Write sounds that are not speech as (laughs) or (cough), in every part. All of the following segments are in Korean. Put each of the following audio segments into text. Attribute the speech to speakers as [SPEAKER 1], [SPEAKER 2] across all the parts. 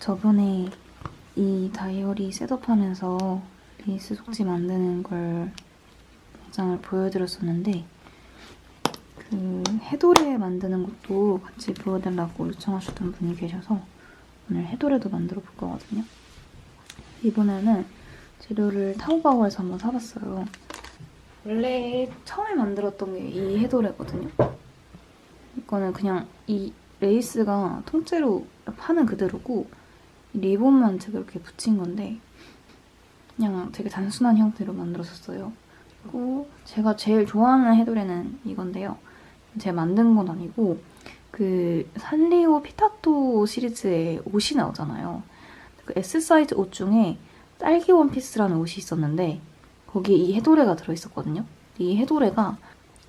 [SPEAKER 1] 저번에 이 다이어리 셋업하면서 레이스 속지 만드는 걸 영상을 보여드렸었는데 그 해도레 만드는 것도 같이 보여달라고 요청하셨던 분이 계셔서 오늘 해도레도 만들어 볼 거거든요. 이번에는 재료를 타오바오에서 한번 사봤어요. 원래 처음에 만들었던 게 이 해도레거든요. 이거는 그냥 이 레이스가 통째로 파는 그대로고 이 리본만 제가 이렇게 붙인 건데 그냥 되게 단순한 형태로 만들었었어요. 그리고 제가 제일 좋아하는 해도레는 이건데요. 제가 만든 건 아니고 그 산리오 피타토 시리즈의 옷이 나오잖아요. 그 S 사이즈 옷 중에 딸기 원피스라는 옷이 있었는데 거기에 이 해도레가 들어있었거든요. 이 해도레가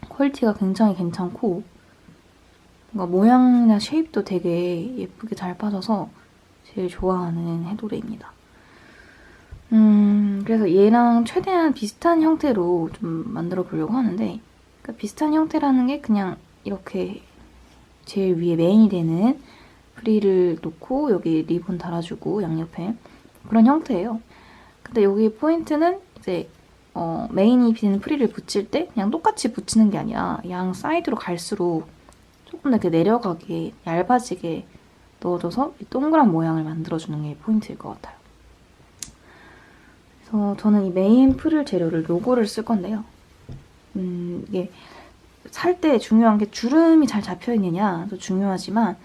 [SPEAKER 1] 퀄리티가 굉장히 괜찮고 뭔가 모양이나 쉐입도 되게 예쁘게 잘 빠져서 제일 좋아하는 해도레입니다. 음, 그래서 얘랑 최대한 비슷한 형태로 좀 만들어 보려고 하는데 그러니까 비슷한 형태라는 게 그냥 이렇게 제일 위에 메인이 되는 프리를 놓고 여기 리본 달아주고 양옆에 그런 형태예요. 근데 여기 포인트는 이제 어, 메인이 되는 프리를 붙일 때 그냥 똑같이 붙이는 게 아니라 양 사이드로 갈수록 조금 더 이렇게 내려가게 얇아지게 넣어줘서 이 동그란 모양을 만들어주는 게 포인트일 것 같아요. 그래서 저는 이 메인 프릴 재료를 요거를 쓸 건데요. 음, 이게 살 때 중요한 게 주름이 잘 잡혀 있느냐도 중요하지만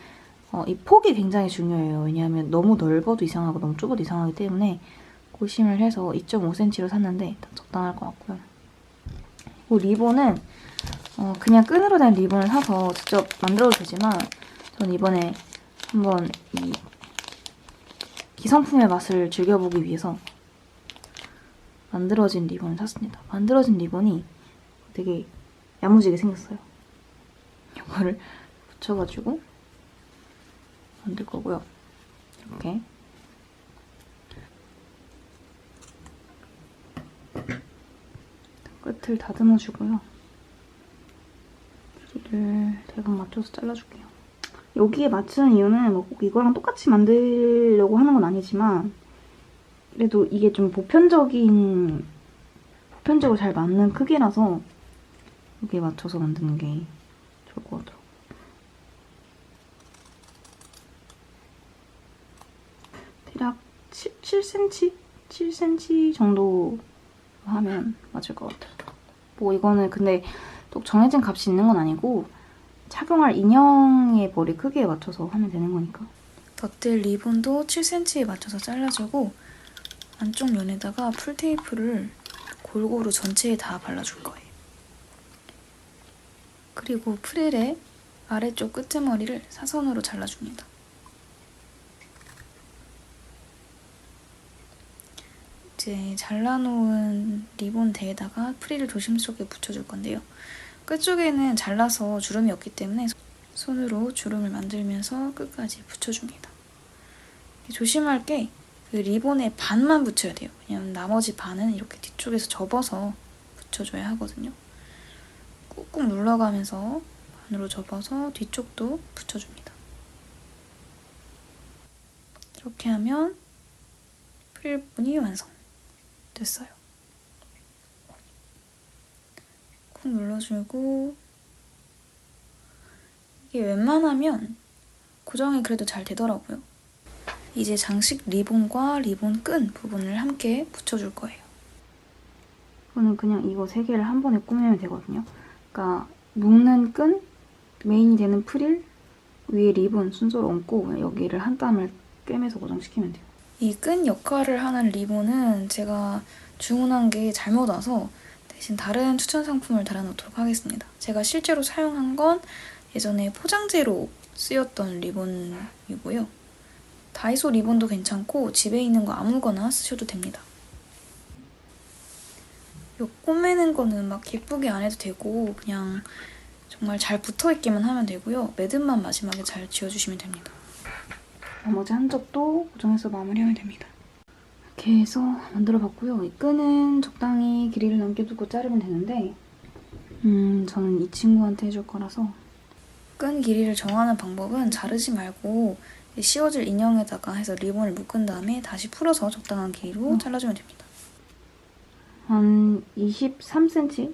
[SPEAKER 1] 어, 이 폭이 굉장히 중요해요. 왜냐하면 너무 넓어도 이상하고 너무 좁아도 이상하기 때문에 고심을 해서 2.5cm로 샀는데 다 적당할 것 같고요. 이 리본은 어, 그냥 끈으로 된 리본을 사서 직접 만들어도 되지만 전 이번에 한번 이 기성품의 맛을 즐겨보기 위해서 만들어진 리본을 샀습니다. 만들어진 리본이 되게 야무지게 생겼어요. 이거를 붙여가지고 만들 거고요. 이렇게 끝을 다듬어 주고요. 길이를 대강 맞춰서 잘라줄게요. 여기에 맞추는 이유는 뭐 꼭 이거랑 똑같이 만들려고 하는 건 아니지만 그래도 이게 좀 보편적인 보편적으로 잘 맞는 크기라서 여기에 맞춰서 만드는 게 좋을 것 같아요. 대략 7, 7cm? 7cm 정도 하면 맞을 것 같아요. 뭐 이거는 근데 또 정해진 값이 있는 건 아니고 착용할 인형의 머리 크기에 맞춰서 하면 되는 거니까. 덧댈 리본도 7cm에 맞춰서 잘라주고 안쪽 면에다가 풀테이프를 골고루 전체에 다 발라줄 거예요. 그리고 프릴의 아래쪽 끄트머리를 사선으로 잘라줍니다. 이제 잘라놓은 리본 대에다가 프릴을 조심스럽게 붙여줄 건데요. 끝쪽에는 잘라서 주름이 없기 때문에 손으로 주름을 만들면서 끝까지 붙여줍니다. 조심할 게 그 리본의 반만 붙여야 돼요. 왜냐면 나머지 반은 이렇게 뒤쪽에서 접어서 붙여줘야 하거든요. 꾹꾹 눌러가면서 반으로 접어서 뒤쪽도 붙여줍니다. 이렇게 하면 프릴본이 완성 됐어요. 꾹 눌러주고 이게 웬만하면 고정이 그래도 잘 되더라고요. 이제 장식 리본과 리본 끈 부분을 함께 붙여줄 거예요. 저는 그냥 이거 세 개를 한 번에 꾸미면 되거든요. 그러니까 묶는 끈, 메인이 되는 프릴, 위에 리본 순서로 얹고 여기를 한 땀을 꿰매서 고정시키면 돼요. 이 끈 역할을 하는 리본은 제가 주문한 게 잘못 와서 대신 다른 추천 상품을 달아놓도록 하겠습니다. 제가 실제로 사용한 건 예전에 포장재로 쓰였던 리본이고요. 다이소 리본도 괜찮고 집에 있는 거 아무거나 쓰셔도 됩니다. 요 꼬매는 거는 막 예쁘게 안 해도 되고 그냥 정말 잘 붙어있기만 하면 되고요. 매듭만 마지막에 잘 지어주시면 됩니다. 나머지 한쪽도 고정해서 마무리하면 됩니다. 이렇게 해서 만들어봤고요. 이 끈은 적당히 길이를 남겨두고 자르면 되는데 음 저는 이 친구한테 해줄 거라서 끈 길이를 정하는 방법은 자르지 말고 씌워질 인형에다가 해서 리본을 묶은 다음에 다시 풀어서 적당한 길이로 잘라주면 됩니다. 한 23cm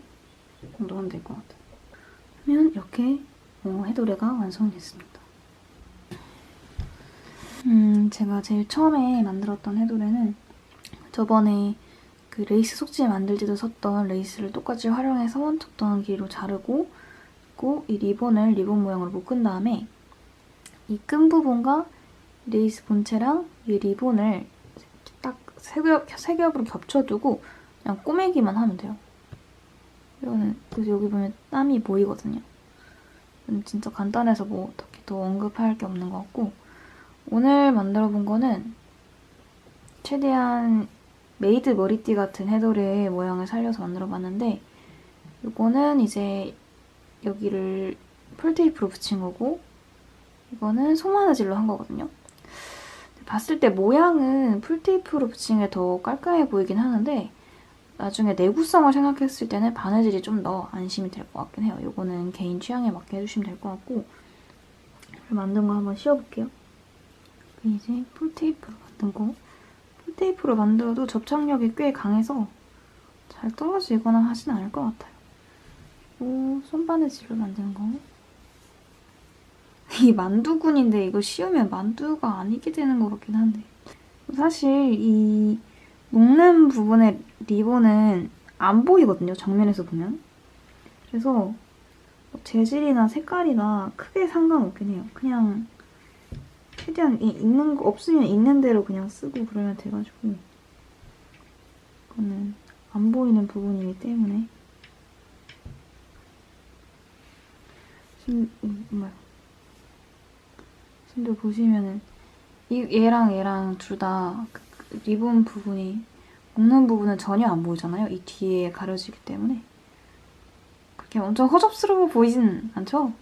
[SPEAKER 1] 정도 하면 될 것 같아요. 그러면 이렇게 어, 해도레가 완성이 됐습니다. 음, 제가 제일 처음에 만들었던 해도레는 저번에 그 레이스 속지 만들 때도 썼던 레이스를 똑같이 활용해서 적당한 길이로 자르고 이 리본을 리본 모양으로 묶은 다음에 이 끈 부분과 레이스 본체랑 이 리본을 딱 세 겹, 세 겹으로 겹쳐두고 그냥 꼬매기만 하면 돼요. 이거는 그래서 여기 보면 땀이 보이거든요. 음, 진짜 간단해서 뭐 딱히 더 언급할 게 없는 것 같고 오늘 만들어 본 거는 최대한 메이드 머리띠 같은 해돌의 모양을 살려서 만들어 봤는데 이거는 이제 여기를 폴테이프로 붙인 거고 이거는 소마느질로 한 거거든요. 봤을 때 모양은 풀테이프로 붙인 게 더 깔끔해 보이긴 하는데 나중에 내구성을 생각했을 때는 바느질이 좀 더 안심이 될 것 같긴 해요. 이거는 개인 취향에 맞게 해주시면 될 것 같고 만든 거 한번 씌워볼게요. 이제 풀테이프로 만든 거풀 테이프로 만들어도 접착력이 꽤 강해서 잘 떨어지거나 하진 않을 것 같아요. 오, 손바느질로 만든 거. (laughs) 이 만두군인데 이거 씌우면 만두가 아니게 되는 것 같긴 한데 사실 이 묶는 부분의 리본은 안 보이거든요 정면에서 보면 그래서 뭐 재질이나 색깔이나 크게 상관없긴 해요 그냥 최대한 이- 있는 거 없으면 있는 대로 그냥 쓰고 그러면 돼가지고 이거는 안 보이는 부분이기 때문에 심, 음, 뭐야 근데 보시면은 이 얘랑 얘랑 둘다그 리본 부분이 묶는 부분은 전혀 안 보이잖아요. 이 뒤에 가려지기 때문에 그렇게 엄청 허접스러워 보이진 않죠?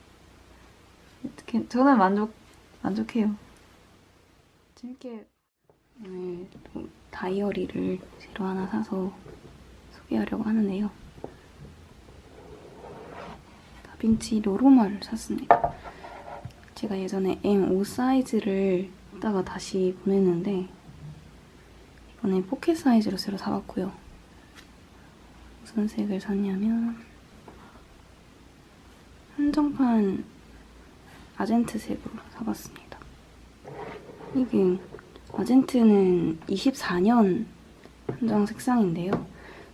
[SPEAKER 1] 저는 만족 만족해요. 재밌게 오늘 또 다이어리를 새로 하나 사서 소개하려고 하는데요. 다빈치 로로마를 샀습니다. 제가 예전에 M5 사이즈를 이따가 다시 보냈는데 이번에 포켓 사이즈로 새로 사봤고요. 무슨 색을 샀냐면 한정판 아젠트색으로 사봤습니다. 이게 아젠트는 24년 한정 색상인데요.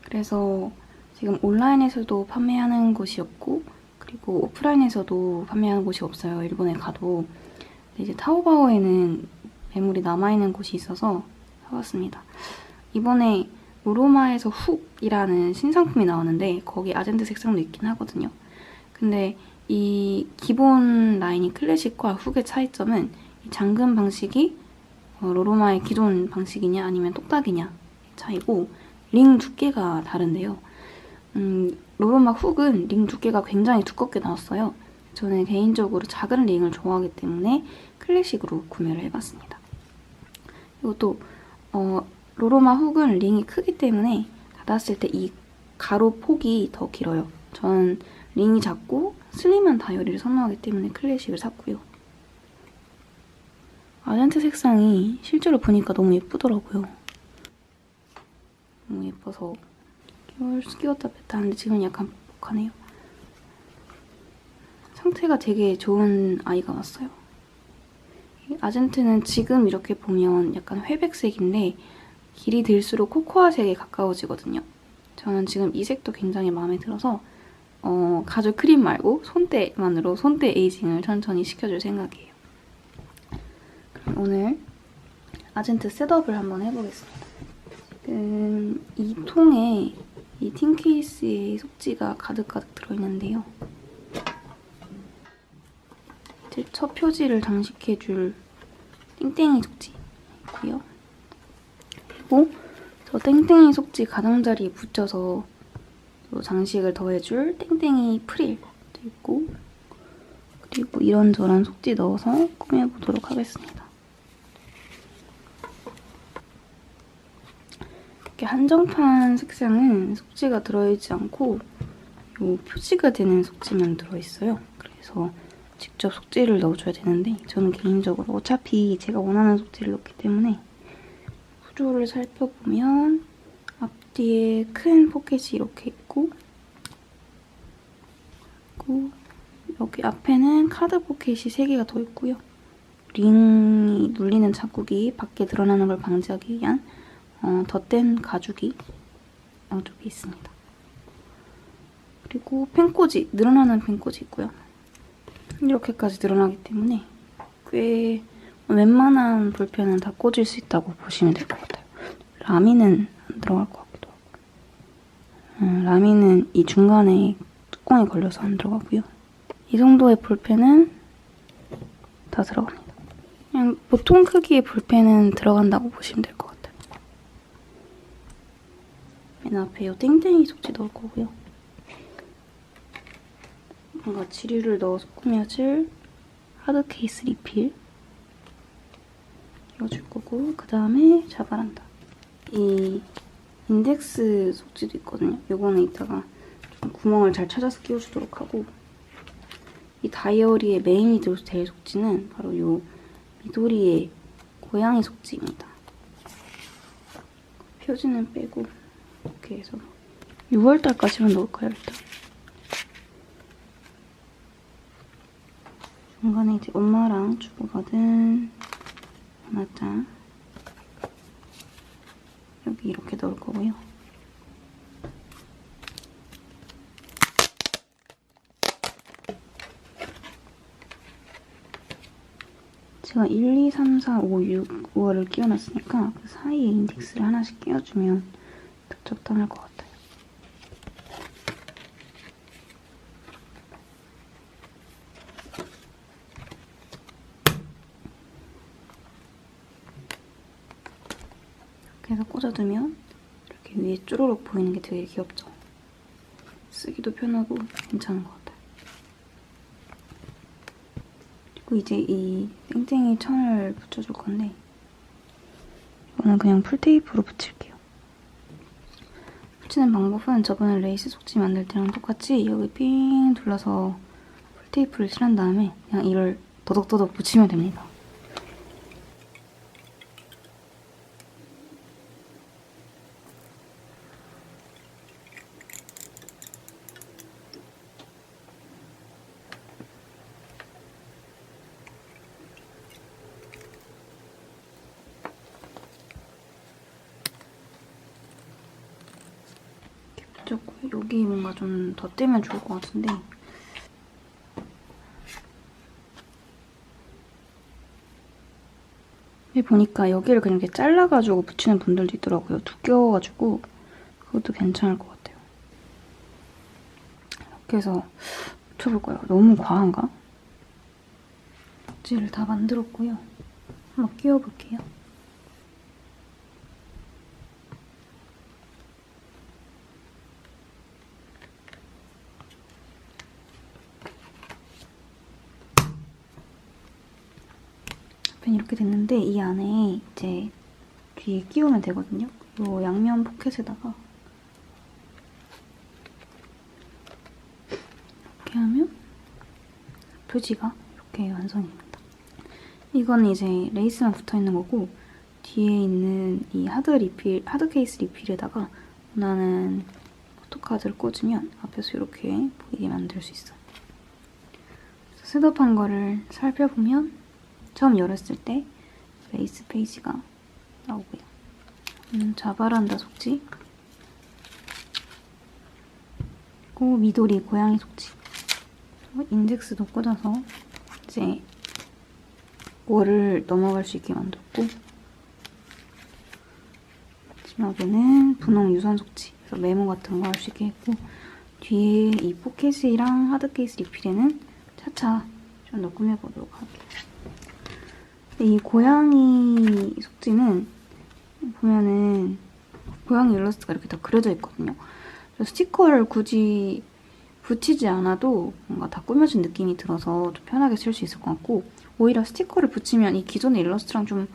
[SPEAKER 1] 그래서 지금 온라인에서도 판매하는 곳이 없고 그리고 오프라인에서도 판매하는 곳이 없어요. 일본에 가도. 이제 타오바오에는 매물이 남아있는 곳이 있어서 사봤습니다. 이번에 로로마에서 훅이라는 신상품이 나왔는데 거기 아젠트 색상도 있긴 하거든요. 근데 이 기본 라인이 클래식과 훅의 차이점은 이 잠금 방식이 어, 로로마의 기존 방식이냐 아니면 똑딱이냐 차이고 링 두께가 다른데요. 음, 로로마 훅은 링 두께가 굉장히 두껍게 나왔어요. 저는 개인적으로 작은 링을 좋아하기 때문에 클래식으로 구매를 해봤습니다. 이것도 어, 로로마 훅은 링이 크기 때문에 닫았을 때 이 가로 폭이 더 길어요. 저는 링이 작고 슬림한 다이어리를 선호하기 때문에 클래식을 샀고요. 아젠트 색상이 실제로 보니까 너무 예쁘더라고요. 너무 예뻐서 끼웠다 뺐다 하는데 지금 약간 뻑뻑하네요. 상태가 되게 좋은 아이가 왔어요. 이 아젠트는 지금 이렇게 보면 약간 회백색인데 길이 들수록 코코아색에 가까워지거든요. 저는 지금 이 색도 굉장히 마음에 들어서 어, 가죽 크림 말고 손때만으로 손때 에이징을 천천히 시켜줄 생각이에요. 오늘 아젠트 셋업을 한번 해보겠습니다. 지금 이 통에 이 틴 케이스에 속지가 가득가득 들어있는데요. 이제 첫 표지를 장식해줄 땡땡이 속지고요. 그리고 저 땡땡이 속지 가장자리에 붙여서 또 장식을 더해줄 땡땡이 프릴도 있고 그리고 이런저런 속지 넣어서 꾸며보도록 하겠습니다. 이렇게 한정판 색상은 속지가 들어있지 않고 요 표지가 되는 속지만 들어있어요. 그래서 직접 속지를 넣어줘야 되는데 저는 개인적으로 어차피 제가 원하는 속지를 넣기 때문에 구조를 살펴보면 앞뒤에 큰 포켓이 이렇게 있고 그리고 여기 앞에는 카드 포켓이 3개가 더 있고요. 링이 눌리는 자국이 밖에 드러나는 걸 방지하기 위한 어, 덧댄 가죽이 양쪽에 있습니다. 그리고 펜꽂이, 늘어나는 펜꽂이 있고요. 이렇게까지 늘어나기 때문에 꽤 웬만한 볼펜은 다 꽂을 수 있다고 보시면 될 것 같아요. 라미는 안 들어갈 것 같기도 하고. 음, 라미는 이 중간에 뚜껑이 걸려서 안 들어가고요. 이 정도의 볼펜은 다 들어갑니다. 그냥 보통 크기의 볼펜은 들어간다고 보시면 될 것 같아요. 맨 앞에 이 땡땡이 속지 넣을 거고요. 뭔가 지류를 넣어서 꾸며줄 하드 케이스 리필 넣어줄 거고 그 다음에 자바란다. 이 인덱스 속지도 있거든요. 요거는 이따가 좀 구멍을 잘 찾아서 끼워주도록 하고 이 다이어리의 메인이 될 속지는 바로 요 미도리의 고양이 속지입니다. 표지는 빼고 이렇게 해서 6월달까지만 넣을까요 일단? 중간에 이제 엄마랑 주고받은 하나장 여기 이렇게 넣을 거고요. 제가 1, 2, 3, 4, 5, 6, 5월을 끼워놨으니까 그 사이에 인덱스를 하나씩 끼워주면 딱 적당할 것 같아요. 이렇게 해서 꽂아두면 이렇게 위에 쪼르륵 보이는 게 되게 귀엽죠? 쓰기도 편하고 괜찮은 것 같아요. 그리고 이제 이 땡땡이 천을 붙여줄 건데 이거는 그냥 풀테이프로 붙일게요. 붙이는 방법은 저번에 레이스 속지 만들 때랑 똑같이 여기 삥 둘러서 풀테이프를 칠한 다음에 그냥 이를 더덕더덕 붙이면 됩니다. 붙였고 여기 뭔가 좀 덧대면 좋을 것 같은데 보니까 여기를 그냥 이렇게 잘라가지고 붙이는 분들도 있더라고요. 두꺼워가지고 그것도 괜찮을 것 같아요. 이렇게 해서 붙여볼까요? 너무 과한가? 박지를 다 만들었고요. 한번 끼워볼게요. 앞엔 이렇게 됐는데 이 안에 이제 뒤에 끼우면 되거든요. 이 양면 포켓에다가 이렇게 하면 표지가 이렇게 완성입니다. 이건 이제 레이스만 붙어 있는 거고 뒤에 있는 이 하드 리필, 하드 케이스 리필에다가 원하는 포토카드를 꽂으면 앞에서 이렇게 보이게 만들 수 있어요. 셋업한 거를 살펴보면 처음 열었을 때 레이스 페이지가 나오고요. 음, 자바란다 속지 그리고 미도리 고양이 속지 그리고 인덱스도 꽂아서 이제 월을 넘어갈 수 있게 만들었고 마지막에는 분홍 유선 속지 그래서 메모 같은 거 할 수 있게 했고 뒤에 이 포켓이랑 하드 케이스 리필에는 차차 좀 더 꾸며보도록 할게요. 이 고양이 속지는 보면은 고양이 일러스트가 이렇게 다 그려져 있거든요. 그래서 스티커를 굳이 붙이지 않아도 뭔가 다 꾸며진 느낌이 들어서 좀 편하게 쓸 수 있을 것 같고 오히려 스티커를 붙이면 이 기존의 일러스트랑 좀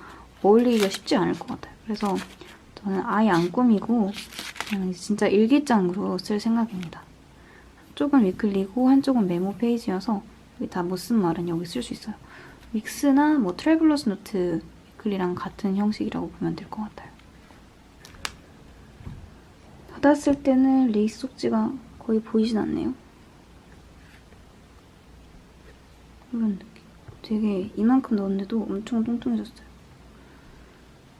[SPEAKER 1] 어울리기가 쉽지 않을 것 같아요. 그래서 저는 아예 안 꾸미고 그냥 진짜 일기장으로 쓸 생각입니다. 한쪽은 위클리고 한쪽은 메모 페이지여서 여기 다 못 쓴 말은 여기 쓸 수 있어요. 윅스나 뭐 트래블러스 노트 위클리랑 같은 형식이라고 보면 될 것 같아요. 닫았을 때는 레이스 속지가 거의 보이진 않네요. 이런 느낌. 되게 이만큼 넣었는데도 엄청 뚱뚱해졌어요.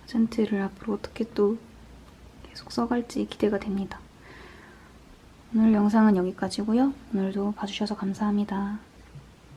[SPEAKER 1] 아젠트를 앞으로 어떻게 또 계속 써갈지 기대가 됩니다. 오늘 영상은 여기까지고요. 오늘도 봐주셔서 감사합니다.